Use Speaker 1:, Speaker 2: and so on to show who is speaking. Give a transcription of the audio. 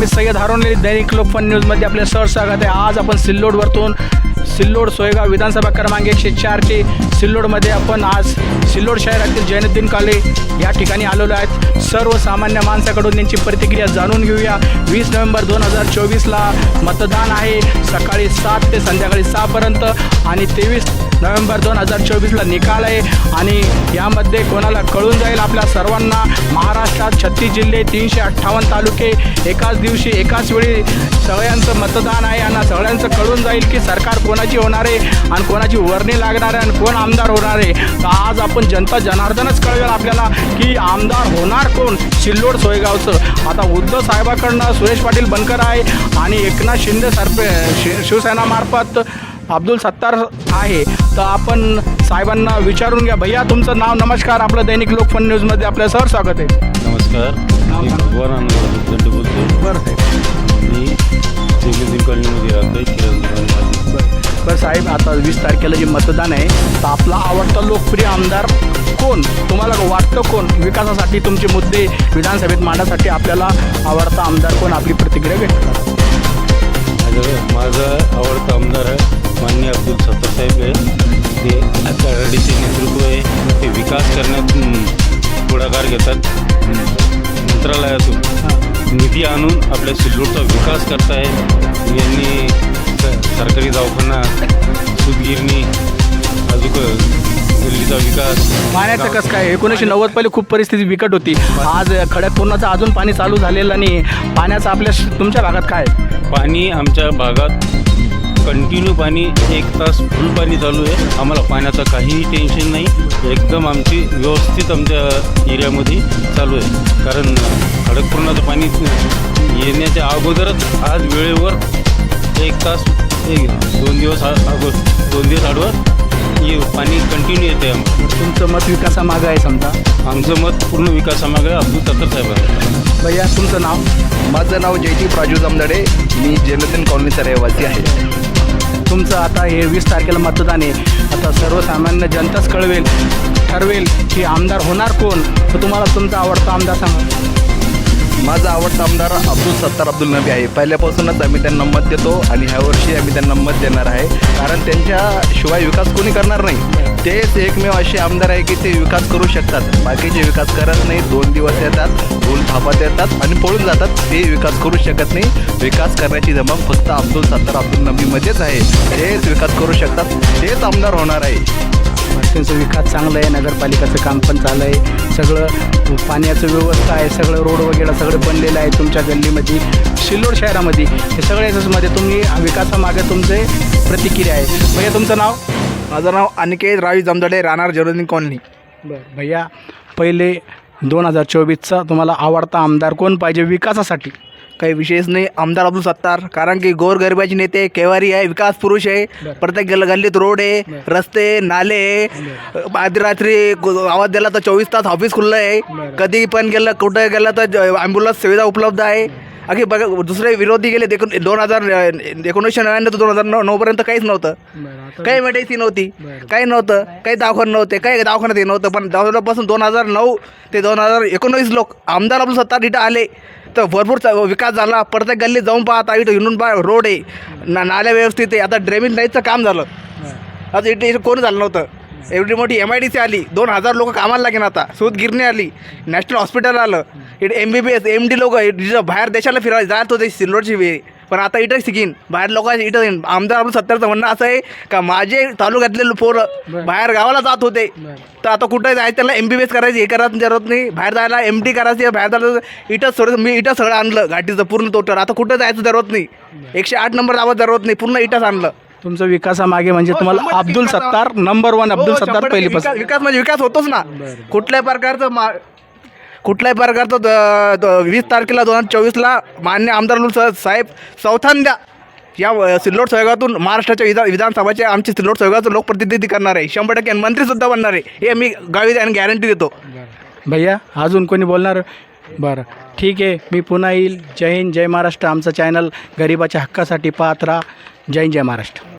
Speaker 1: मी सय्यद हारोनली दैनिक लोकफन न्यूजमध्ये आपले सर स्वागत आहे. आज आपण सिल्लोडवरतून सिल्लोड सोयगाव विधानसभा क्रमांक एकशे चारचे सिल्लोडमध्ये आपण आज सिल्लोड शहरातील जैनुद्दीन कॉलेज या ठिकाणी आलेलो आहेत. सर्वसामान्य माणसाकडून त्यांची प्रतिक्रिया जाणून घेऊया. वीस नोव्हेंबर दोन हजार चोवीसला मतदान आहे. सकाळी सात ते संध्याकाळी सहापर्यंत आणि तेवीस नोव्हेंबर दोन हजार चोवीसला निकाल आहे. आणि यामध्ये कोणाला कळून जाईल आपल्या सर्वांना महाराष्ट्रात छत्तीस जिल्हे तीनशे अठ्ठावन्न तालुके एकाच दिवशी एकाच वेळी सगळ्यांचं मतदान आहे. आणि सगळ्यांचं कळून जाईल की सरकार कोणाची होणार आहे आणि कोणाची वर्णी लागणार आहे आणि कोण आमदार होणार आहे. तर आज आपण जनता जनार्दनच कळवेल आपल्याला की आमदार होणार कोण? सिल्लोड सोयगावचं. आता उद्धव साहेबाकडनं सुरेश पाटील बनकर आहे आणि एकनाथ शिंदे सरपे शि शिवसेनामार्फत अब्दुल सत्तार आहे. तर आपण साहेबांना विचारून घ्या. भैया तुमचं नाव नमस्कार. आपलं दैनिक लोकफन न्यूजमध्ये आपलं सर स्वागत आहे.
Speaker 2: नमस्कार. मी भगवान आनंद दंड बोलतो
Speaker 1: बरं साहेब
Speaker 2: मी जैनुद्दीन कॉलनीमध्ये राहतो किरण
Speaker 1: बरं साहेब आता वीस तारखेला जे मतदान आहे तर आपला आवडता लोकप्रिय आमदार कोण? तुम्हाला वाटतं कोण? विकासासाठी तुमचे मुद्दे विधानसभेत मांडण्यासाठी आपल्याला आवडता आमदार कोण? आपली प्रतिक्रिया व्यक्त करा.
Speaker 2: घेतात. मंत्रालयातून निधी आणून आपल्या सिल्लोडचा विकास करताय. यांनी सरकारी दवाखाना सूतगिरणी अजून दिल्लीचा विकास.
Speaker 1: पाण्याचं कसं काय? एकोणीसशे नव्वद पहिले खूप परिस्थिती बिकट होती. आज खडकपूर्णाचं अजून पाणी चालू झालेलं नाही. पाण्याचं आपल्या तुमच्या भागात काय? आहे?
Speaker 2: पाणी आमच्या भागात कंटिन्यू पाणी एक तास फुल पाणी चालू आहे. आम्हाला पाण्याचं काहीही टेन्शन नाही. एकदम आमची व्यवस्थित आमच्या एरियामध्ये चालू आहे. कारण खडकपूर्णाचं पाणी येण्याच्या अगोदरच आज वेळेवर एक तास एक दोन दिवस आ- अगो दोन दिवस आडवर ये पाणी कंटिन्यू येते आम्हाला.
Speaker 1: तुमचं मत विकासामागं आहे समजा?
Speaker 2: आमचं मत पूर्ण विकासामागे अब्दुल सत्तर साहेब आहे
Speaker 1: भैया तुमचं नाव?
Speaker 3: माझं नाव जयदीप राजू जमदडे मी जैनुद्दीन कॉलनीचा रहिवासी आहे.
Speaker 1: तुमचं आता हे वीस तारखेला मतदान आहे. आता सर्वसामान्य जनताच कळवेल ठरवेल की आमदार होणार कोण? तर तुम्हाला तुमचा आवडता आमदार सांगा.
Speaker 3: माझा आवडता आमदार अब्दुल सत्तार अब्दुल नबी आहे. पहिल्यापासूनच आम्ही त्यांना मत देतो आणि ह्या वर्षी आम्ही त्यांना मत देणार आहे. कारण त्यांच्याशिवाय विकास कोणी करणार नाही. तेच एकमेव असे आमदार आहे की ते विकास करू शकतात. बाकीचे विकास करत नाही. दोन दिवस येतात दोन थापात येतात आणि पळून जातात. ते विकास करू शकत नाही. विकास करण्याची जबाब फक्त अब्दुल सत्तार अब्दुल नबीमध्येच आहे. तेच विकास करू शकतात. तेच आमदार होणार आहे.
Speaker 1: त्यांचं विकास चांगलं आहे नगरपालिकाचं काम पण चाललं आहे. सगळं पाण्याचं व्यवस्था आहे सगळं रोड वगैरे सगळं बनलेलं आहे तुमच्या गल्लीमध्ये सिल्लोड शहरामध्ये. हे सगळ्या याच्यामध्ये तुम्ही विकासामागे तुमचे प्रतिक्रिया आहे. भैया तुमचं नाव?
Speaker 3: माझं नाव अनिकेत रावी जमदडे राहणार जरोदिन कॉलनी.
Speaker 1: बरं भैया पहिले दोन हजार चोवीसचा तुम्हाला आवडता आमदार कोण पाहिजे विकासासाठी?
Speaker 3: काही विशेष नाही. आमदार अब्दुल सत्तार. कारण की गोरगरिबाचे नेते केवारी आहे विकास पुरुष आहे. प्रत्येक गल गल्लीत रोड आहे रस्ते नाले आधी रात्री आवाज दिला तर चोवीस तास ऑफिस खुल्लं आहे. कधी पण गेलं कुठं गेलं तर ॲम्ब्युलन्स सुविधा उपलब्ध आहे. अगदी बघा दुसरे विरोधी गेले देखून दोन हजार एकोणीसशे नव्याण्णव ते दोन हजार नऊ नऊपर्यंत काहीच नव्हतं. काही मेडिसिन नव्हती. काही नव्हतं. काही दवाखाने नव्हते. काही दवाखान्यात नव्हतं. पण दवाखान्यापासून दोन हजार नऊ ते दोन हजार एकोणवीस लोक आमदार अब्दुल सत्तार इथं आले. तर भरपूर विकास झाला. प्रत्येक गल्लीत जाऊन पहा आता इथं हिंडून पहा रोड आहे. ना नाल्या व्यवस्थित आहे. आता ड्रेनेज लाईटचं काम झालं. आता इथे इथं कोणी झालं नव्हतं. एवढी मोठी एम आय डी सी आली. दोन हजार लोक कामाला लागेन आता. सूतगिरणी आली. नॅशनल हॉस्पिटल आलं. इथे M B B S M D लोक बाहेर देशाला फिरायला जात होते सिल्लोडची वेळ पण आता इथं शिकीन. बाहेर लोक इथं येईन. आमदार आपण सत्तरचं म्हणणं असं आहे का माझे तालुक्यातले पोरं बाहेर गावाला जात होते. तर आता कुठं जायचं? त्याला एम बी बी एस करायची हे करायचं जरूरत नाही. बाहेर जायला एम टी करायची बाहेर जायला इथं सगळं मी इथं सगळं आणलं. घाटीचं पूर्ण टोटल आता कुठं जायचं जरूरत नाही. एकशे आठ नंबर दावा जरूरत नाही. पूर्ण इथंच आणलं.
Speaker 1: तुमचं विकासामागे म्हणजे तुम्हाला अब्दुल सत्तार नंबर वन अब्दुल
Speaker 3: हो,
Speaker 1: सत्तार
Speaker 3: शंभर टक्के
Speaker 1: पहिलीपासून.
Speaker 3: विकास म्हणजे विकास होतोच ना. कुठल्याही प्रकारचं कुठल्याही प्रकारचं द- वीस तारखेला दोन हजार चोवीसला मान्य आमदार सर साहेब चौथ्यांदा या सिल्लोड सहयोगातून महाराष्ट्राच्या विधा विधानसभाचे आमचे सिल्लोड सहयोगाचं लोकप्रतिनिधी करणार आहे. शंभर टक्के मंत्रीसुद्धा बनणार आहे. हे मी गावी आणि गॅरंटी देतो.
Speaker 1: भैया अजून कोणी बोलणार? बरं. ठीक आहे. मी पुन्हा येईल. जय हिंद जय महाराष्ट्र. आमचं चॅनल गरिबाच्या हक्कासाठी पाहत राहा. जय हिंद जय महाराष्ट्र.